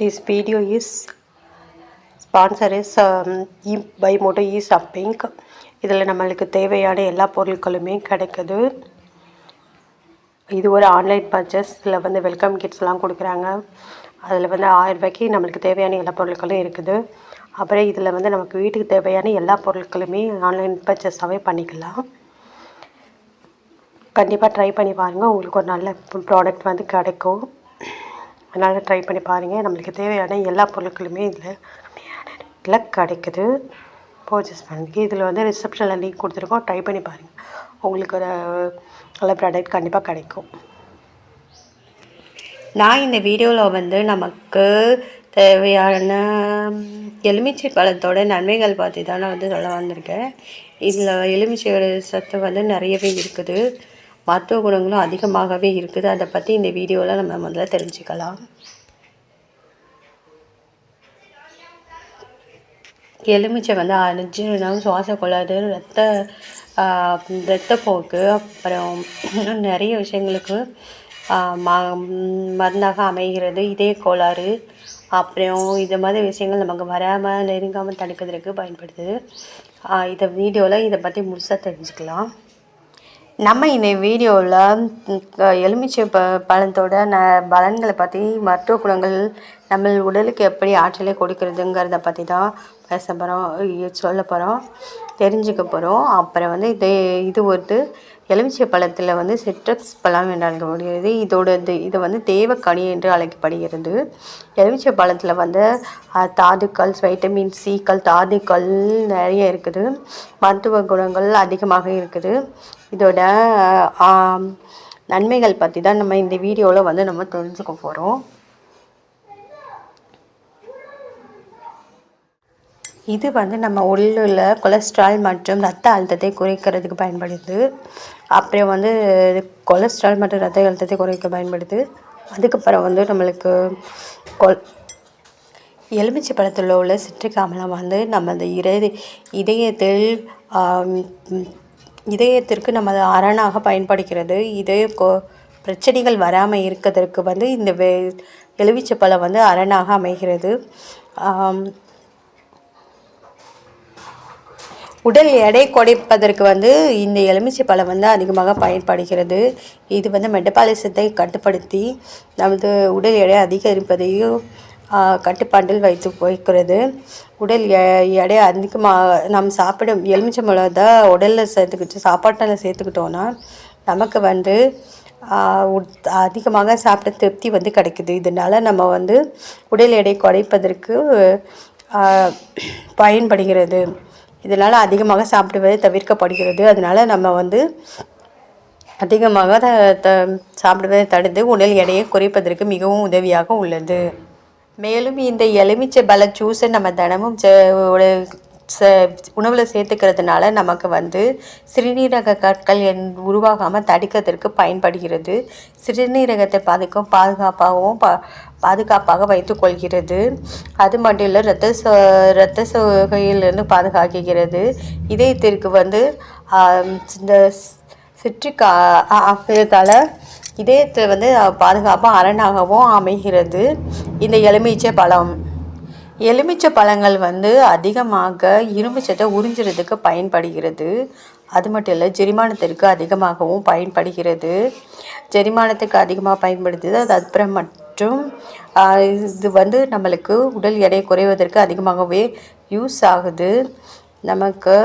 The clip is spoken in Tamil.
This video is sponsor is um, e by Moto e shopping இதில் நம்மளுக்கு தேவையான எல்லா பொருட்களுமே கிடைக்குது. இது ஒரு ஆன்லைன் பர்ச்சேஸ் வந்து வெல்கம் கிட்ஸ்லாம் கொடுக்குறாங்க. அதில் வந்து ஆயிரரூபாய்க்கு நம்மளுக்கு தேவையான எல்லா பொருட்களும் இருக்குது. அப்புறம் இதில் வந்து நமக்கு வீட்டுக்கு தேவையான எல்லா பொருட்களுமே ஆன்லைன் பர்ச்சேஸாகவே பண்ணிக்கலாம். கண்டிப்பாக ட்ரை பண்ணி பாருங்கள் உங்களுக்கு ஒரு நல்ல ப்ராடக்ட் வந்து கிடைக்கும். அதனால் ட்ரை பண்ணி பாருங்கள் நம்மளுக்கு தேவையான எல்லா பொருட்களுமே இதில் இதில் கிடைக்குது. பர்ச்சேஸ் பண்ணுறதுக்கு இதில் வந்து ரிசப்ஷனில் லிங்க் கொடுத்துருக்கோம். ட்ரை பண்ணி பாருங்கள் உங்களுக்கு ஒரு நல்ல ப்ராடக்ட் கண்டிப்பாக கிடைக்கும். நான் இந்த வீடியோவில் வந்து நமக்கு தேவையான எலுமிச்சை பழத்தோட நன்மைகள் பற்றி தான் நான் வந்து சொல்ல வந்திருக்கேன். இதில் எலுமிச்சையோட சத்து வந்து நிறையவே இருக்குது. மருத்துவ குணங்களும் அதிகமாகவே இருக்குது. அதை பற்றி இந்த வீடியோவில் நம்ம முதல்ல தெரிஞ்சுக்கலாம். எலுமிச்சை வந்து அஜீரணம் சுவாச கோளாறு ரத்த ரத்தப்போக்கு அப்புறம் இன்னும் நிறைய விஷயங்களுக்கு ம மருந்தாக அமைகிறது. இதய கோளாறு அப்புறம் இது மாதிரி விஷயங்கள் நமக்கு வராமல் நெருங்காமல் தடுக்கிறதுக்கு பயன்படுத்துது இதை வீடியோவில் இதை பற்றி முழுசாக தெரிஞ்சுக்கலாம். நம்ம இந்த வீடியோவில் எலுமிச்சை ப பழத்தோட ந பலன்களை பற்றி மருத்துவ குணங்கள் நம்ம உடலுக்கு எப்படி ஆற்றலை கொடுக்குறதுங்கிறத பற்றி தான் பேச போகிறோம் சொல்ல போகிறோம் தெரிஞ்சுக்க போகிறோம் அப்புறம் வந்து இது இது ஒரு எலுமிச்சை பழத்தில் வந்து சிட்ரஸ் பழம் என்று அழைக்கப்படுகிறது. இதோட இது இது வந்து தேவக்கனி என்று அழைக்கப்படுகிறது. எலுமிச்சை பழத்தில் வந்து தாதுக்கள் வைட்டமின் சிக்கள் தாதுக்கள் நிறைய இருக்குது. மருத்துவ குணங்கள் அதிகமாக இருக்குது. இதோட நன்மைகள் பற்றி தான் நம்ம இந்த வீடியோவில் வந்து நம்ம தெரிஞ்சுக்க போகிறோம் இது வந்து நம்ம உள்ளுள்ள கொலஸ்ட்ரால் மற்றும் ரத்த அழுத்தத்தை குறைக்கிறதுக்கு பயன்படுது. அப்புறம் வந்து கொலஸ்ட்ரால் மற்றும் ரத்த அழுத்தத்தை குறைக்க பயன்படுது. அதுக்கப்புறம் வந்து நம்மளுக்கு கொல் எலுமிச்சை பழத்தில் உள்ள சிட்ரிக் அமிலம் வந்து நம்ம அந்த இறை இதயத்தில் இதயத்திற்கு நமது அரணாக பயன்படுகிறது. இதய கொ பிரச்சனைகள் வராமல் இருக்கிறதுக்கு வந்து இந்த வெ எலுமிச்சை பழம் வந்து அரணாக அமைகிறது. உடல் எடை குறைப்பதற்கு வந்து இந்த எலுமிச்சை பழம் வந்து அதிகமாக பயன்படுகிறது. இது வந்து மெட்டபாலிசத்தை கட்டுப்படுத்தி நமது உடல் எடை அதிகரிப்பதையும் கட்டுப்பாட்டில் வைத்து வைக்கிறது உடல் எ எடை அதிகமாக நம்ம சாப்பிடும் எலுமிச்சை மிளகா தான் உடலில் சேர்த்துக்கிட்டு சாப்பாட்டில் சேர்த்துக்கிட்டோன்னா நமக்கு வந்து அதிகமாக சாப்பிட்ட திருப்தி வந்து கிடைக்குது. இதனால் நம்ம வந்து உடல் எடை குறைப்பதற்கு பயன்படுகிறது. இதனால் அதிகமாக சாப்பிடுவது தவிர்க்கப்படுகிறது. அதனால் நம்ம வந்து அதிகமாக த த சாப்பிடுவதை தடுத்து உடல் எடையை குறைப்பதற்கு மிகவும் உதவியாக உள்ளது. மேலும் இந்த எலுமிச்சை பல ஜூஸை நம்ம தினமும் ச உணவில் சேர்த்துக்கிறதுனால நமக்கு வந்து சிறுநீரக கற்கள் என் உருவாகாமல் தடுக்கிறதுக்கு பயன்படுகிறது. சிறுநீரகத்தை பாதிக்கும் பாதுகாப்பாகவும் பா பாதுகாப்பாக வைத்துக்கொள்கிறது அது மட்டும் இல்லை ரத்த சோ ரத்த சோகையிலிருந்து பாதுகாக்கிறது. இதயத்திற்கு வந்து இந்த சிட்ரிக் ஆகிறதால இதயத்தை வந்து பாதுகாப்பாக அரணாகவும் அமைகிறது. இந்த எலுமிச்சை பழம். எலுமிச்சை பழங்கள் வந்து அதிகமாக இரும்பு சத்தை உறிஞ்சுறதுக்கு பயன்படுகிறது. அது மட்டும் இல்லை ஜெரிமானத்திற்கு அதிகமாகவும் பயன்படுகிறது. ஜெரிமானத்துக்கு அதிகமாக பயன்படுத்துது அது அப்புறம் மற்றும் இது வந்து நம்மளுக்கு உடல் எடை குறைவதற்கு அதிகமாகவே யூஸ் ஆகுது. நமக்கு